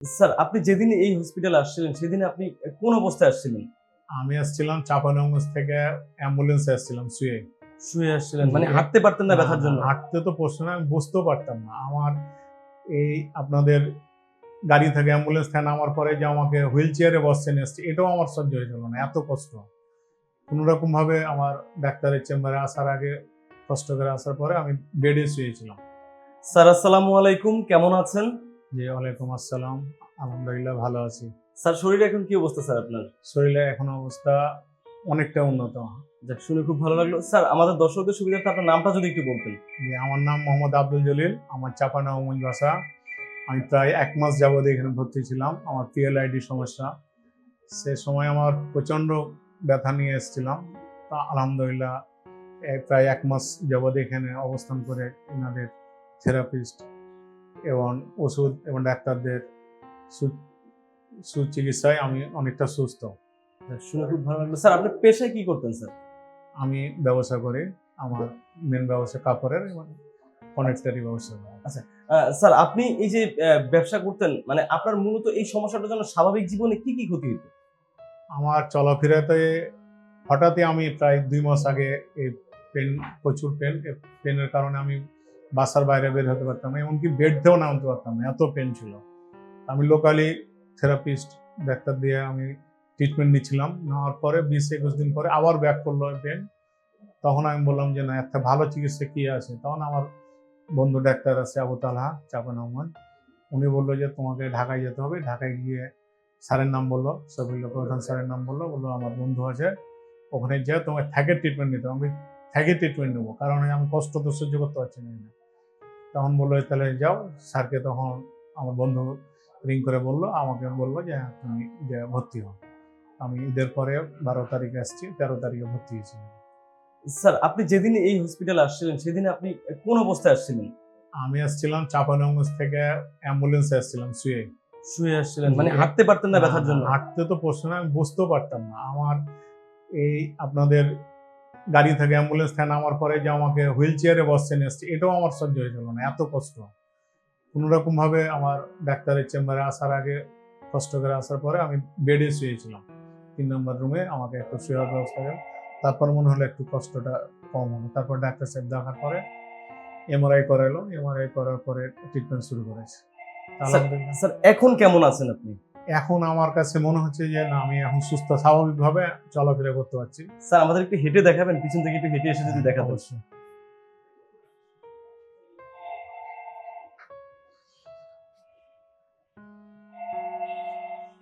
Sir আপনি যেদিন এই হসপিটালে আসছিলেন সেদিন আপনি কোন অবস্থায় আসছিলেন? আমি আসছিলাম চাপানগঞ্জ থেকে অ্যাম্বুলেন্সে আসছিলাম শুয়ে। শুয়ে আসছিলেন মানে হাঁটতে পারতেন না ব্যথার জন্য? হাঁটতে তো প্রশ্ন না, আমি বুঝতেও পারতাম না। আমার এই আপনাদের গাড়ি থেকে অ্যাম্বুলেন্স থেকে নামার পরে যে আমাকে হুইল চেয়ারে বসছেন এসছে এটাও আমার সহ্য হয়েছিল না এত কষ্ট। কোনো রকম ভাবে আমার ডাক্তারের চেম্বারে আসার আগে কষ্ট করে আসার পরে আমি বেডে শুয়েছিলাম। স্যার আসসালামু আলাইকুম কেমন আছেন? যে ওয়ালাইকুম আসসালাম। আলহামদুলিল্লাহ ভালো আছি। স্যার শরীরে এখন কি অবস্থা স্যার আপনার? শরীরে এখন অবস্থা অনেকটা উন্নত। যাক শুনে খুব ভালো লাগল। স্যার আমাদের দর্শকদের সুবিধার্থে আপনার নামটা যদি একটু বলতেন। যে আমার নাম মোহাম্মদ আব্দুল জলিল। আমার চাপানগঞ্জ বাসা আমি প্রায় এক মাস যাবত এখানে ভর্তি ছিলাম। আমার পিএলআইডি সমস্যা। সে সময় আমার প্রচণ্ড ব্যথা নিয়ে এসেছিলাম। তা আলহামদুলিল্লাহ প্রায় এক মাস যাবত এখানে অবস্থান করে এনাদের থেরাপিস্ট এবং ওষুধ এবং ডাক্তারদের সুচিকিৎসায় আমি অনেকটা সুস্থ। শুনে খুব ভালো লাগল। স্যার আপনি পেশায় কি করতেন স্যার? আমি ব্যবসা করি। আমার মেন ব্যবসা কাপড়ের এবং কনেক্টারি ব্যবসা। আহ, স্যার আপনি এই যে ব্যবসা করতেন মানে আপনার মূলত এই সমস্যাটার জন্য স্বাভাবিক জীবনে কি কি ক্ষতি হতো আমার চলাফেরাতে হঠাৎই আমি প্রায় দুই মাস আগে এই পেন প্রচুর পেন পেনের কারণে আমি বাসার বাইরে বের হতে পারতাম এমনকি বেড দিয়েও নামতে পারতাম না, এত পেন ছিল। আমি লোকালি থেরাপিস্ট ডাক্তার দিয়ে আমি ট্রিটমেন্ট নিচ্ছিলাম, নেওয়ার পরে বিশ একুশ দিন পরে আবার ব্যাক করল পেন তখন আমি বললাম যে, না, একটা ভালো চিকিৎসা কি আছে? তখন আমার বন্ধু ডাক্তার আছে আবু তালহা চাপান আহমদ উনি বলল যে, তোমাকে ঢাকায় যেতে হবে। ঢাকায় গিয়ে স্যারের নাম বলল সবিল্লা প্রধান স্যারের নাম বলল বলল, আমার বন্ধু আছে, ওখানে যে তোমাকে থাকে ট্রিটমেন্ট নিতে হবে। আমি থাকে ট্রিটমেন্ট নেব, কারণ আমি কষ্ট তো সহ্য করতে পারছি না। তখন বলল তাহলে যাও। স্যারকে তখন আমার বন্ধু রিং করে বলল আমাকে বলল যে হ্যাঁ, তুমি যে ভর্তি হও। আমি ঈদের পরে বারো তারিখে আসছি তেরো তারিখে ভর্তি হয়েছিলাম স্যার আপনি যেদিন এই হসপিটালে আসছিলেন সেদিন আপনি কোন অবস্থায় আসছিলেন? আমি আসছিলাম চাপানগঞ্জ থেকে অ্যাম্বুলেন্সে আসছিলাম শুয়ে। শুয়ে আসছিলেন মানে হাঁটতে পারতেন না ব্যথার জন্য? হাঁটতে তো প্রশ্ন না, আমি বুঝতেও পারতাম না। আমার এই আপনাদের গাড়ি থেকে অ্যাম্বুলেন্স থেকে নামার পরে যে আমাকে হুইল চেয়ারে বসছেন এসছে এটাও আমার সহ্য হয়েছিল না এত কষ্ট। কোনো রকম ভাবে আমার ডাক্তারের চেম্বারে আসার আগে কষ্ট করে আসার পরে আমি বেডে শুয়েছিলাম। তিন নম্বর রুমে আমাকে একটু শুয়ে ব্যবস্থা করে তারপর মনে হলো একটু কষ্টটা কম হলো তারপর ডাক্তার সাহেব দেখার পরে এমআরআই করাইলো এমআরআই করার পরে ট্রিটমেন্ট শুরু করেছে। স্যার এখন কেমন আছেন আপনি? এখন আমার কাছে মনে হচ্ছে যে না আমি এখন সুস্থ স্বাভাবিকভাবে চলাফেরা করতে পারছি। স্যার আমাদের একটু হেঁটে দেখাবেন পিছন থেকে একটু হেঁটে এসে যদি দেখাতেন অবশ্যই।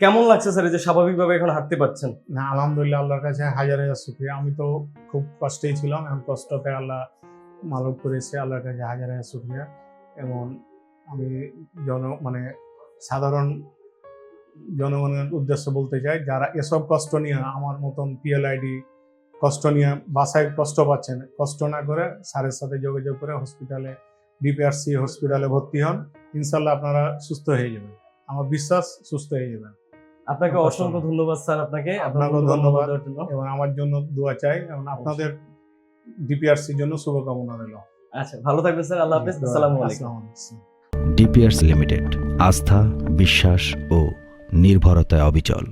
কেমন লাগছে স্যার এই যে স্বাভাবিকভাবে এখন হাঁটতে পারছেন? না আলহামদুলিল্লাহ আল্লাহর কাছে হাজার হাজার শুক্রিয়া। আমি তো খুব কষ্টেই ছিলাম এখন কষ্টতে আল্লাহ মালুক করেছে আল্লাহর কাছে হাজার হাজার শুক্রিয়া। এবং আমি জন মানে সাধারণ জনগণের উদ্দেশ্যে বলতে চাই যারা এসব কষ্ট নিয়ে আমার মতন পিএলআইডি কষ্ট নিয়ে বাসায় কষ্ট পাচ্ছেন কষ্ট না করে স্যারের সাথে যোগাযোগ করে হসপিটালে ডিপিআরসি হসপিটালে ভর্তি হন ইনশাল্লাহ আপনারা সুস্থ হয়ে যাবেন। আমার বিশ্বাস সুস্থ হয়ে যাবেন। আপনাকে অসংখ্য ধন্যবাদ স্যার আপনাকে। মূল্যবান ধন্যবাদ। এবং আমার জন্য দোয়া চাই এবং আপনাদের ডিপিআরসির জন্য শুভকামনা রইল। আচ্ছা ভালো থাকবেন স্যার আল্লাহ হাফেজ। আসসালামু আলাইকুম। ডিপিয়ার্স লিমিটেড আস্থা বিশ্বাস ও নির্ভরতায় অবিচল।